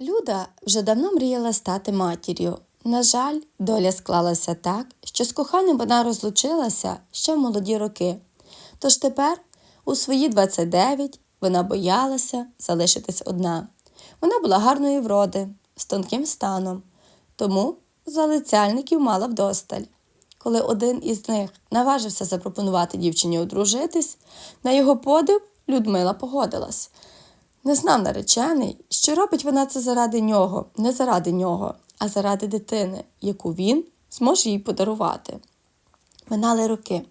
Люда вже давно мріяла стати матір'ю. На жаль, доля склалася так, що з коханим вона розлучилася ще в молоді роки. Тож тепер, у свої 29, вона боялася залишитись одна. Вона була гарної вроди, з тонким станом, тому залицяльників мала вдосталь. Коли один із них наважився запропонувати дівчині одружитись, на його подив Людмила погодилась. Не знав наречений, що робить вона це заради нього, не заради нього, а заради дитини, яку він зможе їй подарувати. Минали роки,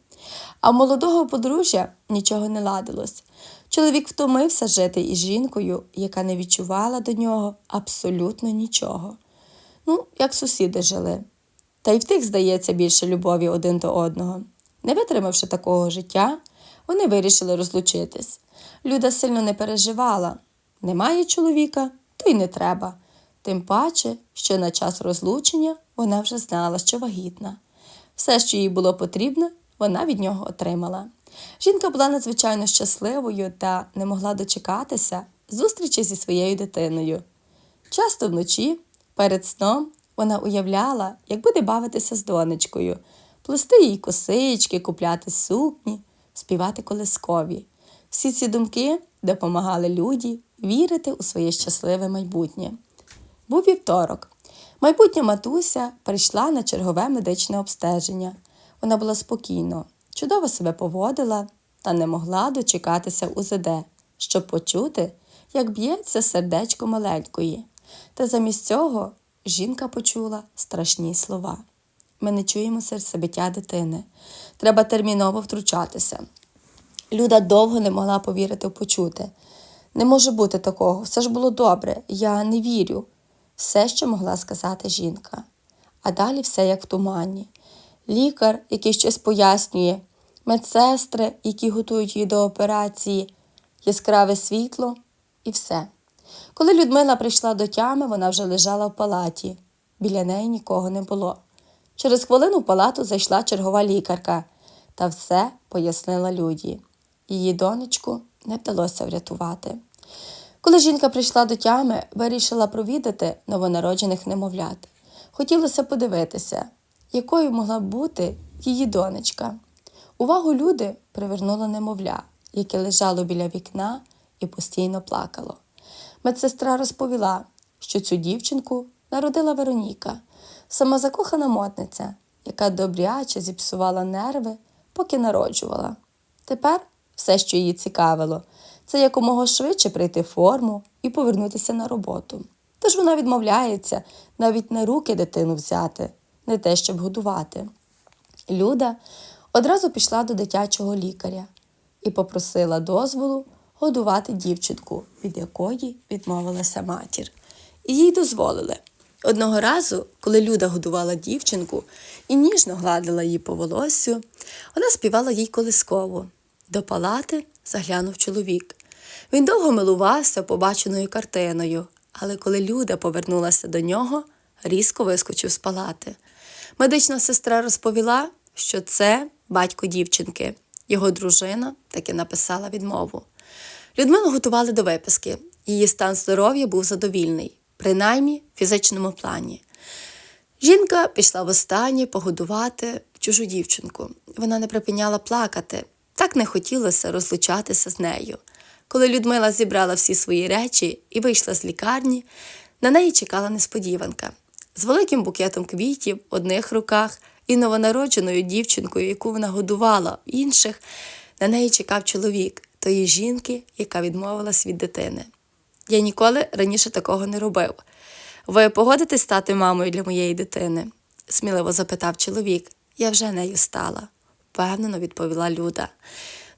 а в молодого подружжя нічого не ладилось. Чоловік втомився жити із жінкою, яка не відчувала до нього абсолютно нічого. Ну, як сусіди жили. Та й в тих, здається, більше любові один до одного. Не витримавши такого життя, вони вирішили розлучитись. Люда сильно не переживала. Немає чоловіка, то й не треба. Тим паче, що на час розлучення вона вже знала, що вагітна. Все, що їй було потрібно, вона від нього отримала. Жінка була надзвичайно щасливою та не могла дочекатися зустрічі зі своєю дитиною. Часто вночі, перед сном, вона уявляла, як буде бавитися з донечкою, плести їй косички, купляти сукні, співати колискові. Всі ці думки допомагали люді вірити у своє щасливе майбутнє. Був вівторок. Майбутня матуся прийшла на чергове медичне обстеження. Вона була спокійно, чудово себе поводила та не могла дочекатися УЗД, щоб почути, як б'ється сердечко маленької. Та замість цього жінка почула страшні слова. Ми не чуємо серцебиття дитини. Треба терміново втручатися. Люда довго не могла повірити в почуте. Не може бути такого, все ж було добре, я не вірю. Все, що могла сказати жінка. А далі все як в тумані. Лікар, який щось пояснює, медсестри, які готують її до операції, яскраве світло і все. Коли Людмила прийшла до тями, вона вже лежала в палаті. Біля неї нікого не було. Через хвилину в палату зайшла чергова лікарка та все пояснила Люді. Її донечку не вдалося врятувати. Коли жінка прийшла до тями, вирішила провідати новонароджених немовлят. Хотілося подивитися, якою могла бути її донечка. Увагу люди привернуло немовля, яке лежало біля вікна і постійно плакало. Медсестра розповіла, що цю дівчинку народила Вероніка, самозакохана модниця, яка добряче зіпсувала нерви, поки народжувала. Тепер все, що її цікавило, це якомога швидше прийти в форму і повернутися на роботу. Тож вона відмовляється навіть на руки дитину взяти, не те, щоб годувати. Люда одразу пішла до дитячого лікаря і попросила дозволу годувати дівчинку, від якої відмовилася матір. І їй дозволили. Одного разу, коли Люда годувала дівчинку і ніжно гладила її по волоссю, вона співала їй колисково. До палати заглянув чоловік. Він довго милувався побаченою картиною, але коли Люда повернулася до нього, різко вискочив з палати. Медична сестра розповіла, що це батько дівчинки. Його дружина таки написала відмову. Людмилу готували до виписки. Її стан здоров'я був задовільний, принаймні в фізичному плані. Жінка пішла востаннє погодувати чужу дівчинку. Вона не припиняла плакати, так не хотілося розлучатися з нею. Коли Людмила зібрала всі свої речі і вийшла з лікарні, на неї чекала несподіванка. З великим букетом квітів в одних руках і новонародженою дівчинкою, яку вона годувала в інших, на неї чекав чоловік тої жінки, яка відмовилась від дитини. Я ніколи раніше такого не робив. Ви погодитесь стати мамою для моєї дитини? сміливо запитав чоловік. Я вже нею стала, впевнено відповіла Люда.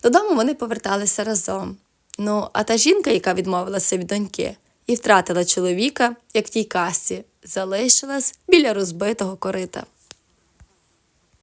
Додому вони поверталися разом. Ну, а та жінка, яка відмовилася від доньки і втратила чоловіка, як в тій касті, залишилась біля розбитого корита.